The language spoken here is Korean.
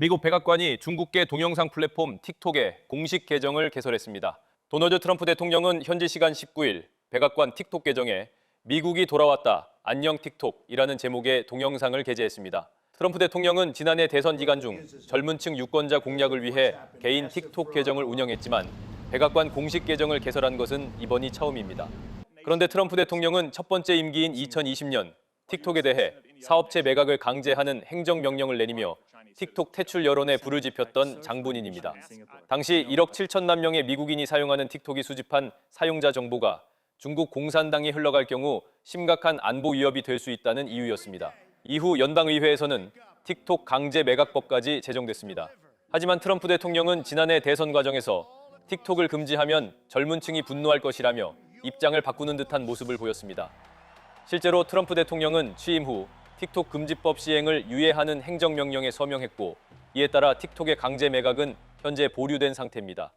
미국 백악관이 중국계 동영상 플랫폼 틱톡의 공식 계정을 개설했습니다. 도널드 트럼프 대통령은 현지 시간 19일 백악관 틱톡 계정에 미국이 돌아왔다. 안녕 틱톡이라는 제목의 동영상을 게재했습니다. 트럼프 대통령은 지난해 대선 기간 중 젊은 층 유권자 공략을 위해 개인 틱톡 계정을 운영했지만 백악관 공식 계정을 개설한 것은 이번이 처음입니다. 그런데 트럼프 대통령은 첫 번째 임기인 2020년 틱톡에 대해 사업체 매각을 강제하는 행정명령을 내리며 틱톡 퇴출 여론에 불을 지폈던 장본인입니다. 당시 1억 7천만 명의 미국인이 사용하는 틱톡이 수집한 사용자 정보가 중국 공산당이 흘러갈 경우 심각한 안보 위협이 될 수 있다는 이유였습니다. 이후 연방의회에서는 틱톡 강제 매각법까지 제정됐습니다. 하지만 트럼프 대통령은 지난해 대선 과정에서 틱톡을 금지하면 젊은 층이 분노할 것이라며 입장을 바꾸는 듯한 모습을 보였습니다. 실제로 트럼프 대통령은 취임 후 틱톡 금지법 시행을 유예하는 행정명령에 서명했고 이에 따라 틱톡의 강제 매각은 현재 보류된 상태입니다.